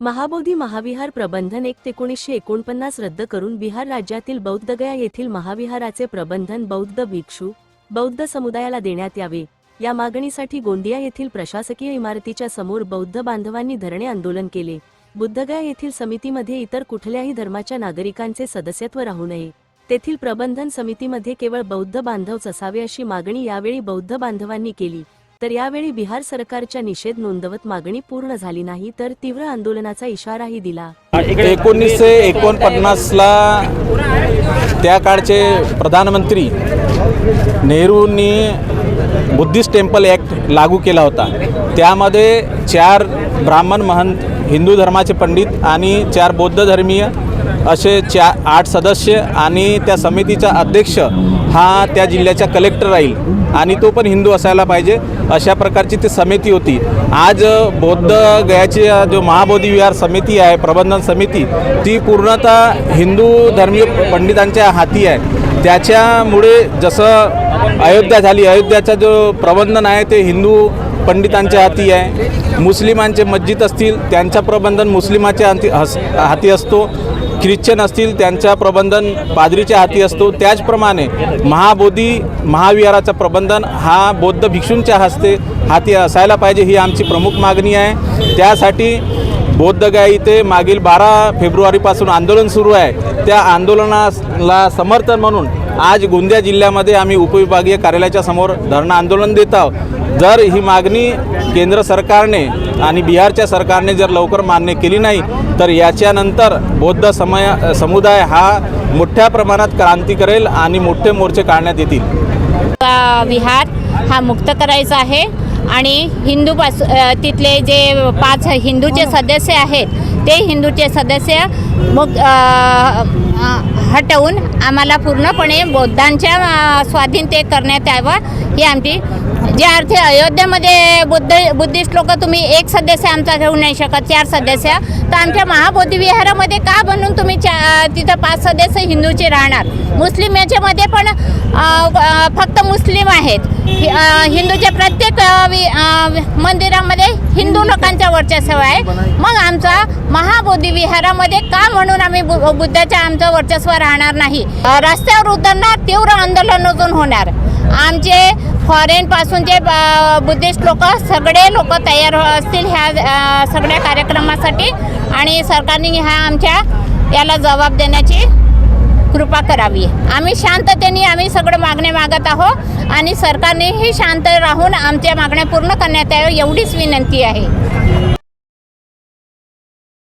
महाबोधी महाविहार प्रबंधन एक एकोणीसशे एकोणपन्नास रद्द करून बिहार राज्यातील बौद्धगया येथील महाविहाराचे प्रबंधन बौद्ध भिक्षू बौद्ध समुदायाला देण्यात यावे. या मागणीसाठी गोंदिया येथील प्रशासकीय इमारतीच्या समोर बौद्ध बांधवांनी धरणे आंदोलन केले. बुद्धगया येथील समितीमध्ये इतर कुठल्याही धर्माच्या नागरिकांचे सदस्यत्व राहू नये. तेथील प्रबंधन समितीमध्ये केवळ बौद्ध बांधवच असावे अशी मागणी यावेळी बौद्ध बांधवांनी केली. तर यावेळी बिहार सरकारच्या निषेध नोंदवत मागणी पूर्ण झाली नाही तर तीव्र आंदोलनाचा इशाराही दिला. एकोणीसशे एकोणपन्नासला त्या काळचे प्रधानमंत्री नेहरूंनी बुद्धिस्ट टेम्पल ॲक्ट लागू केला होता. त्यामध्ये चार ब्राह्मण महंत हिंदू धर्माचे पंडित आणि चार बौद्ध धर्मीय असे चा आठ सदस्य आणि त्या समितीचा अध्यक्ष हा त्या जिल्ह्याचा कलेक्टर राहील. आणि तो पण हिंदू असायला पाहिजे अशा प्रकारची ती समिती होती. आज बौद्ध गयाची जो महाबोधी विहार समिती आहे प्रबंधन समिती ती पूर्णतः हिंदू धर्मीय पंडितांच्या हाती आहे. त्याच्यामुळे जसं अयोध्या झाली अयोध्याचा जो प्रबंधन आहे ते हिंदू पंडितांच्या हाती आहे. मुस्लिमांचे मस्जिद असतील त्यांचा प्रबंधन मुस्लिमाच्या हाती हस हाती असतो. ख्रिश्चन असतील त्यांचा प्रबंधन पादरीच्या हाती असतो. त्याचप्रमाणे महाबोधी महाविहाराचं प्रबंधन हा बौद्ध भिक्षूंच्या हस्ते हाती असायला पाहिजे ही आमची प्रमुख मागणी आहे. त्यासाठी बौद्धगया इथे मागील बारा फेब्रुवारीपासून आंदोलन सुरू आहे. त्या आंदोलनाला समर्थन म्हणून आज गोंदिया जिल्ह्यामध्ये आम्ही उपविभागीय कार्यालयाच्या समोर धरणं आंदोलन देत आहोत. जर ही मागणी केंद्र सरकारने आणि बिहारच्या सरकारने जर लवकर मान्य केली नाही तर याच्यानंतर बौद्ध समय समुदाय हा मोठ्या प्रमाणात क्रांती करेल आणि मोठे मोर्चे काढण्यात येतील. विहार हा मुक्त करायचा आहे आणि हिंदू पास तिथले जे पाच हिंदूचे सदस्य आहेत ते हिंदूचे सदस्य मग हटवून आम्हाला पूर्णपणे बौद्धांच्या स्वाधीन ते करण्यात यावं ही आमची जे अर्थ अयोध्येमध्ये बुद्ध बुद्धिस्ट लोक तुम्ही एक सदस्य आमचा घेऊ नाही शकत चार सदस्य. तर आमच्या महाबोधी विहारामध्ये का बनून तुम्ही चा तिथं पाच सदस्य हिंदूचे राहणार? मुस्लिम याच्यामध्ये पण फक्त मुस्लिम आहेत. हिंदूच्या प्रत्येक वि- मंदिरामध्ये हिंदू लोकांचा वर्चस्व आहे. मग आमचा महाबोधी विहारामध्ये का म्हणून आम्ही बु बुद्धाच्या आमचं वर्चस्व राहणार नाही? रस्त्यावर उतरणार तीव्र आंदोलन अजून होणार. आमचे फॉरेनपासूनचे ब- बुद्धिस्ट लोक सगळे लोक तयार हो- असतील ह्या सगळ्या कार्यक्रमासाठी. आणि सरकारने ह्या आमच्या याला जबाब देण्याची कृपा करावी. आम्ही शांततेने आम्ही सगळं मागणे मागत आहोत. आणि सरकारनेही शांत राहून आमच्या मागण्या पूर्ण करण्यात याव्या एवढीच विनंती आहे.